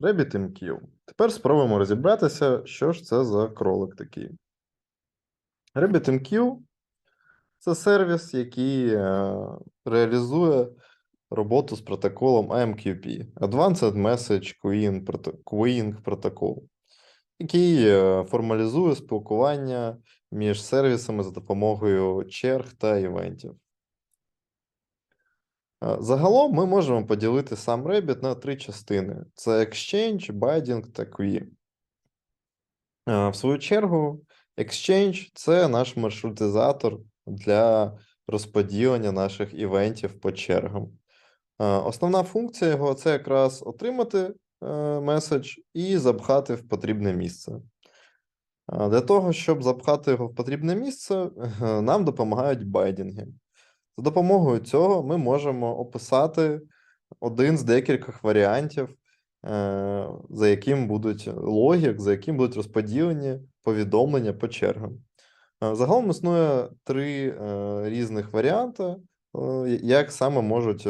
RabbitMQ. Тепер спробуємо розібратися, що ж це за кролик такий. RabbitMQ – це сервіс, який е, реалізує роботу з протоколом AMQP Advanced Message Queuing Proto- Protocol, який е, формалізує спілкування між сервісами за допомогою черг та івентів. Загалом ми можемо поділити сам Rabbit на три частини: це Exchange, Binding та Queue. В свою чергу, Exchange це наш маршрутизатор для розподілення наших івентів по чергам. Основна функція його це якраз отримати е, меседж і запхати в потрібне місце. Для того, щоб запхати його в потрібне місце, нам допомагають байдінги. За допомогою цього ми можемо описати один з декількох варіантів, е, за яким будуть логік, за яким будуть розподілені повідомлення по чергам. Е, Загалом існує три е, різних варіанти, як саме можуть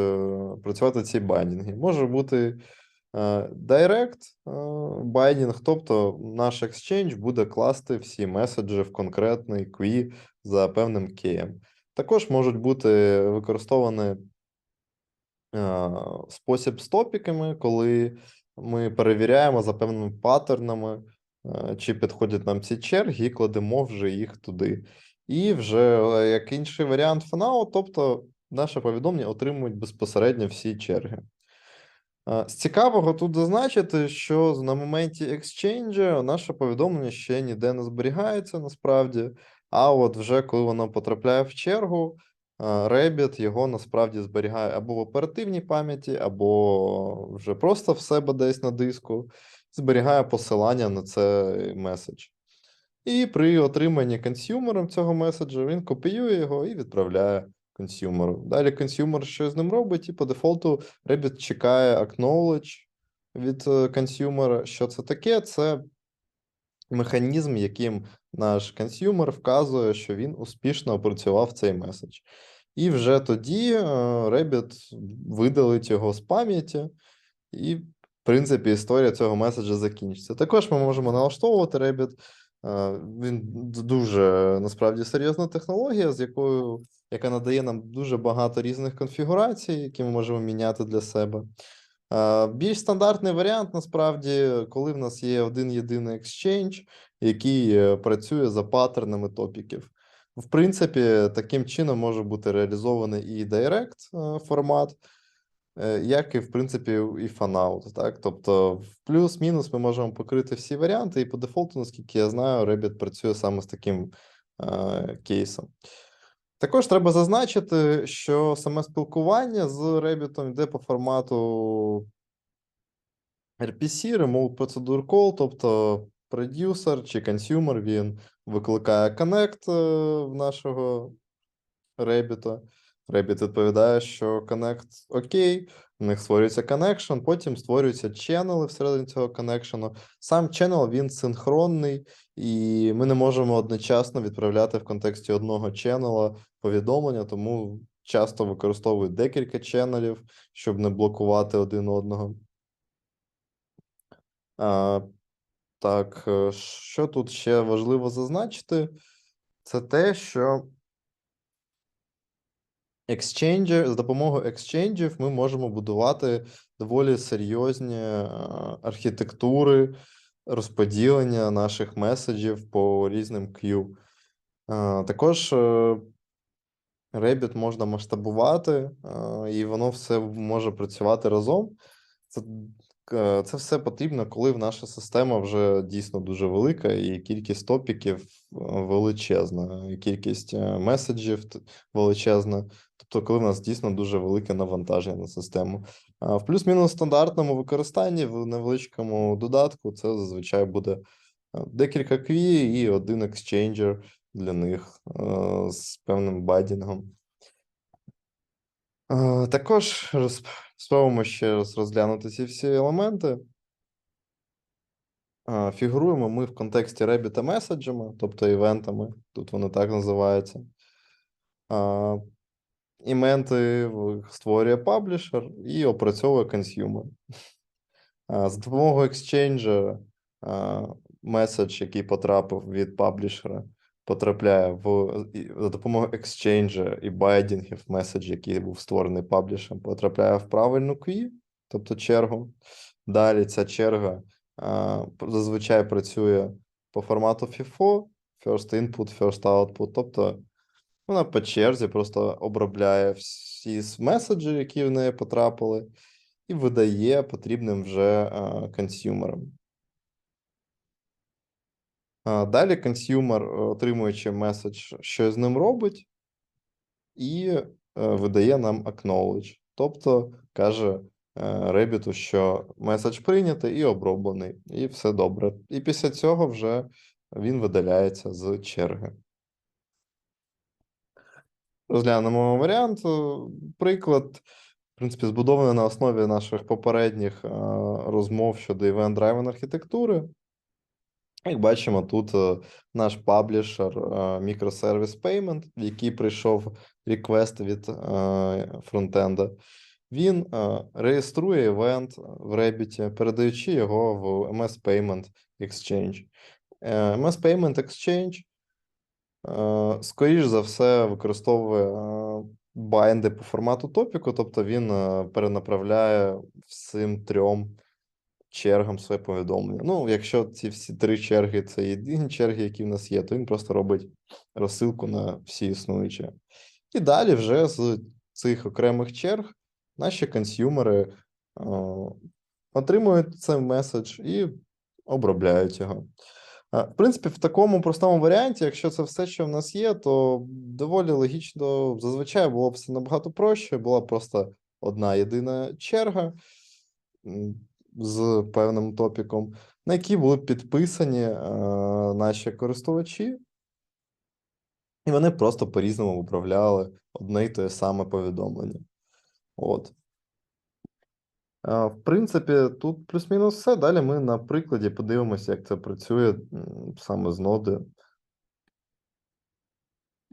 працювати ці байдінги. Може бути Direct байдінг, тобто наш exchange буде класти всі меседжі в конкретний QI за певним кеєм. Також можуть бути використовані е, спосіб з топіками, коли ми перевіряємо за певними паттернами, е, чи підходять нам ці черги, і кладемо вже їх туди. І вже е, як інший варіант фанау, тобто наше повідомлення отримують безпосередньо всі черги. З цікавого тут зазначити, що на моменті екшенджу наше повідомлення ще ніде не зберігається насправді. А от вже коли воно потрапляє в чергу, е, Rabbit його насправді зберігає або в оперативній пам'яті, або вже просто в себе десь на диску, зберігає посилання на цей меседж. І при отриманні консюмером цього меседжа він копіює його і відправляє консюмеру. Далі консюмер що з ним робить, і по дефолту Rabbit чекає acknowledge від е, консюмера. Що це таке? Це механізм, яким наш консюмер вказує, що він успішно опрацював цей меседж. І вже тоді е, Rabbit видалить його з пам'яті, і, в принципі, історія цього меседжа закінчиться. Також ми можемо налаштовувати Rabbit. Е, Він дуже насправді серйозна технологія, з якою яка надає нам дуже багато різних конфігурацій, які ми можемо міняти для себе. Е, Більш стандартний варіант, насправді, коли в нас є один єдиний exchange, який е, працює за паттернами топіків. В принципі, таким чином може бути реалізований і Direct е, формат, як і, в принципі, і фанаут. Так? Тобто, в плюс-мінус ми можемо покрити всі варіанти, і по дефолту, наскільки я знаю, Rabbit працює саме з таким кейсом. Також треба зазначити, що саме спілкування з Rabbit йде по формату RPC, Remote Procedure Call, тобто продюсер чи консюмер він викликає connect е, в нашого Rabbit. Rabbit відповідає, що connect окей, в них створюється connection, потім створюються ченели всередині цього connection. Сам channel він синхронний, і ми не можемо одночасно відправляти в контексті одного ченела повідомлення, тому часто використовують декілька ченелів, щоб не блокувати один одного. А, так, е, що тут ще важливо зазначити, це те, що Exchange, за допомогою екшенджів ми можемо будувати доволі серйозні е, архітектури розподілення наших меседжів по різним queue. Е, Також е, Rabbit можна масштабувати, і воно все може працювати разом. Це, це все потрібно, коли в наша система вже дійсно дуже велика, і кількість топіків е, величезна, і кількість е, меседжів величезна. Тобто, коли в нас дійсно дуже велике навантаження на систему. А В плюс-мінус стандартному використанні в невеличкому додатку це зазвичай буде е, декілька кві і один екшенджер для них е, з певним байдінгом. Е, Також спробуємо ще раз розглянути ці всі елементи. Фігуруємо ми в контексті Rabbit меседжами, тобто івентами, тут вони так називаються. Іменти створює паблішер і опрацьовує консюмер. А, З допомогою Exchange меседж, який потрапив від паблішера, потрапляє в за допомогою Exchange і байдінгів меседж, який був створений паблішем, потрапляє в правильну queue, тобто чергу. Далі ця черга а, зазвичай працює по формату FIFO, first input, first output, тобто вона по черзі просто обробляє всі меседжі, які в неї потрапили, і видає потрібним вже консюмерам. Далі консюмер, е, отримуючи меседж, що з ним робить, і е, видає нам acknowledge, тобто каже Ребіту, що меседж прийнятий і оброблений, і все добре. І після цього вже він видаляється з черги. Розглянемо варіант. е, Приклад, в принципі, збудований на основі наших попередніх е, розмов щодо event-driven архітектури. Як бачимо, тут е, наш паблішер е, Microservice Payment, в який прийшов реквест від е, фронтенда. Він е, реєструє івент в Rebit, передаючи його в MS Payment Exchange. Е, MS Payment Exchange, е, скоріш за все, використовує е, байнди по формату топіку, тобто він е, перенаправляє всім трьом чергам своє повідомлення. Ну, якщо ці всі три черги це єдині черги, які в нас є, то він просто робить розсилку на всі існуючі. І далі вже з цих окремих черг наші консюмери е, отримують цей меседж і обробляють його. В принципі, в такому простому варіанті, якщо це все, що в нас є, то доволі логічно, зазвичай було б все набагато проще, була просто одна єдина черга з певним топіком, на які були підписані е, наші користувачі, і вони просто по-різному виправляли одне й те саме повідомлення. От. Е, В принципі, тут плюс-мінус все. Далі ми на прикладі подивимося, як це працює саме з ноди.